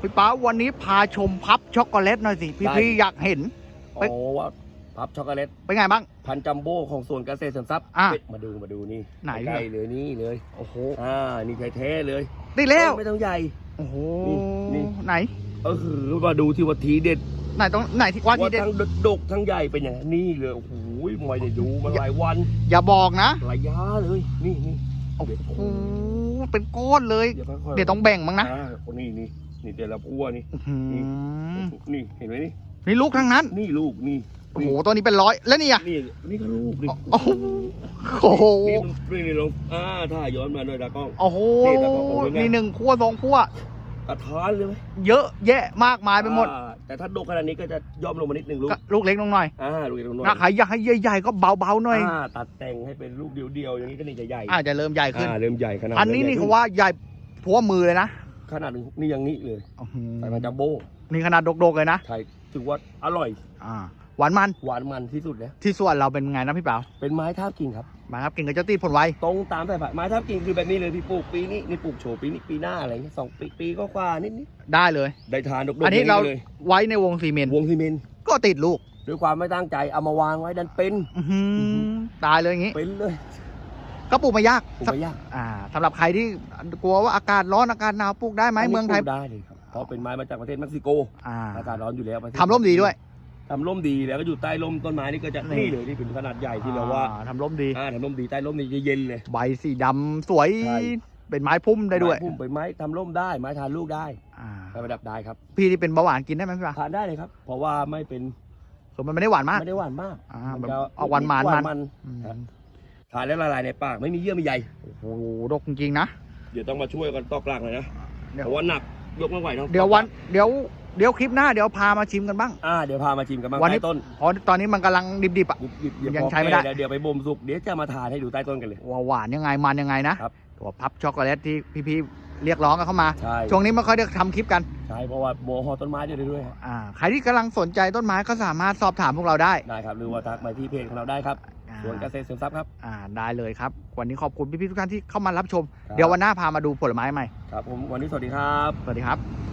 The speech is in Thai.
พี่ป๋าวันนี้พาชมพับช็อกโกแลตหน่อยสิ พี่ได้ พี่อยากเห็นโอ้ว่าพับช็อกโกแลตเป็นไงบ้าง พันจัมโบ้ของส่วนเกษตรเสริมทรัพย์อะเฮ้ยมาดูมาดูนี่ไหน ใกล้ๆเลยนี่เลยโอ้โหอ่านี่แท้ๆเลยติดแล้วไม่ต้องใหญ่ โอ้โห นี่นี่ ไหน เออมาดูที่ว่าทีเด็ดไหนตรงไหนที่ว่าว่าที่เด็ด ทั้งดกทั้งใหญ่เป็นอย่างนี้เลยโอ้โหไม่ได้ดูมาหลายวันอย่าบอกนะ หลายยาเลยนี่นี่โอ้โห เป็นก้อนเลย เดี๋ยวค่อยๆเดี๋ยวต้องแบ่งมั้งนะอ่าคนนี้นี่ นี่แต่ละพัวนี่ อื้อหือนี่เห็นไหมนี่ นี่ลูกทั้งนั้น นี่ลูกนี่ โอ้โหตัวนี้เป็นร้อย แล้วนี่อะ นี่นี่ก็ลูกนี่โอ้โห โอ้โห นี่มันนี่นี่ลงอ่าถ้าย้อนมาด้วยตากล้อง โอ้โห นี่แต่ของผมเป็นไงนี่หนึ่งพั่วสองพั่วกระท้านเลยไหมเยอะแยะมากมายไปหมด อ่าแต่ถ้าดกขนาดนี้ก็จะย่อมลงมานิดนึงลูก ก็ลูกเล็กลงหน่อย อ่าลูกเล็กลงหน่อยถ้าใครอยากให้ใหญ่ๆก็เบาๆหน่อยอ่าตัดแต่งให้เป็นลูกเดียวๆอย่างนี้ก็นี่จะใหญ่อาจจะเริ่มใหญ่ขึ้นอ่าเริ่มใหญ่ขนาดอันนี้นี่เขาว่าใหญ่พัวมือเลยนะ ขนาดนี่อย่างนี้เลยอื้อหือใส่มาจัมโบ้นี่ขนาดดกๆเลยนะ ใช่ถือว่าอร่อย อ่า หวานมัน หวานมันที่สุดแล้วที่ส่วนเราเป็นไงนะพี่เปล่าเป็นไม้ทาบกิ่งครับ มาครับกินกับเจ้าตีผลไวตรงตามสายพันธุ์ไม้ทับกิ่งคือแบบนี้เลยพี่ปลูกปีนี้นี่ปลูกโฉปีนี้ปีหน้าอะไรเงี้ยสองปีปีก็กว่านิดนิดได้เลยได้ทานดกๆอันนี้ย่งเราเลยไว้ในวงซีเมนต์วงซีเมนต์ก็ติดลูกด้วยความไม่ตั้งใจเอามาวางไว้ดันเป็น อื้อหือตายเลยอย่างงี้ เป็นเลย ก็ปลูกไม่ยากปลูกไม่ยากอ่าสำหรับใครที่กลัวว่าอากาศร้อนอากาศหนาวปลูกได้ไหมนนี้เมืองไทย ปลูกได้เลยครับเพราะเป็นไม้มาจากประเทศเม็กซิโกอ่า อากาศร้อนอยู่แล้วประเทศทำร่มดีด้วยทำร่มดีแล้วก็อยู่ใต้ร่มต้นไม้นี่ก็จะนี่นี่เลยที่เป็นขนาดใหญ่ที่เราว่าอ่ทำร่มดี อ่าทำร่มดีใต้ร่มนี่จะเย็นเลย ใบสีดำสวยใช่ เป็นไม้พุ่มได้ด้วย ม้พุ่มเป็นไม้ทำร่มได้ไม้ทานลูกได้อ่า ไม้ประดับได้ครับพี่ที่เป็นเบาหวานกินได้ไหมพี่ปะทานได้เลยครับ เพราะว่าไม่เป็นคือมันไม่ได้หวานมาก ไม่ได้หวานมากอ่ามันแบบจะเอาหวานมันมันมัน อืมครับ ทานแล้วละลายในปากไม่มีเยื่อไม่ใยโอ้โหดกจริงๆนะ เดี๋ยวต้องมาช่วยกันตอกกลางเลยนะเดี๋ยวเพราะว่าหนักยกไม่ไหวต้องเดี๋ยววันเดี๋ยวเดี๋ยวคลิปหน้าเดี๋ยวพามาชิมกันบ้าง อ่าเดี๋ยวพามาชิมกันบ้างวันนี้ ใต้ต้นเพราะตอนนี้มันกำลังดิบๆอะ หยิบหยิบหยิบยังพอใช้ไม่ได้แก่แล้วเดี๋ยวไปบ่มสุกเดี๋ยวจะมาทานให้ดูใต้ต้นกันเลย ว่าหวานยังไงมันยังไงนะครับ ตัวพับช็อกโกแลตที่พี่ๆ เรียกร้องกันเข้ามา ใช่ ช่วงนี้ไม่ค่อยได้ทำคลิปกันใช่เพราะว่าโมหอต้นไม้อยู่ด้วยครับอ่าใครที่กำลังสนใจต้นไม้ก็สามารถสอบถามพวกเราได้ได้ครับหรือว่าทักมาที่เพจของเราได้ครับอ่าสวนเกษตรเสริมทรัพย์ครับอ่าได้เลยครับ วันนี้ขอบคุณพี่ๆทุกท่านที่เข้ามารับชมครับเดี๋ยววันหน้าพามาดูผลไม้ใหม่ ครับผมวันนี้สวัสดีครับ สวัสดีครับ